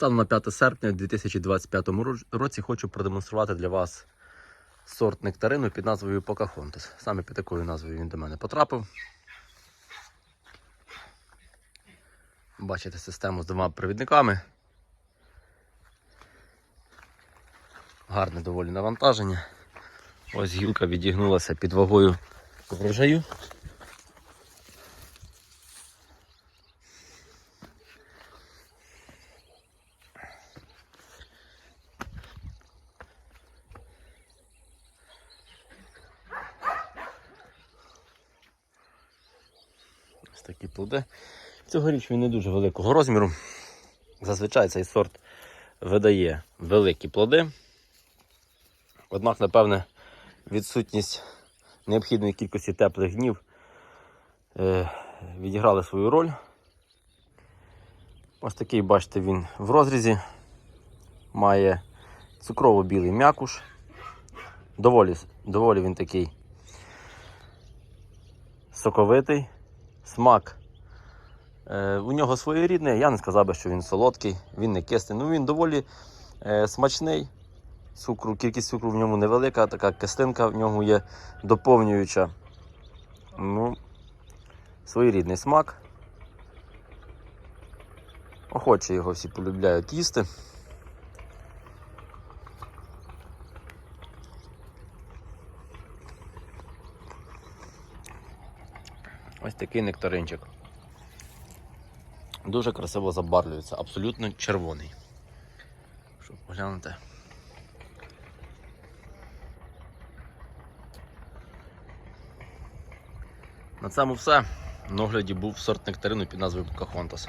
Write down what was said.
Станом на 5 серпня 2025 році хочу продемонструвати для вас сорт нектарину під назвою Покахонтес. Саме під такою назвою він до мене потрапив. Бачите систему з двома провідниками. Гарне доволі навантаження. Ось гілка відігнулася під вагою врожаю. Ось такі плоди. Цьогоріч він не дуже великого розміру. Зазвичай цей сорт видає великі плоди. Однак, напевне, відсутність необхідної кількості теплих днів е, відіграли свою роль. Ось такий, бачите, він в розрізі. Має цукрово-білий м'якуш. Доволі, доволі він такий соковитий. Смак е, у нього своєрідний. Я не сказав би, що він солодкий, він не кисний. Ну він доволі е, смачний. Цукру, кількість цукру в ньому невелика, така кислинка в ньому є доповнююча. Ну, своєрідний смак. Охоче його всі полюбляють їсти. Ось такий нектаринчик. Дуже красиво забарлюється, абсолютно червоний. Щоб поглянути. На цьому все. На огляді був сорт нектарину під назвою Покахонтас.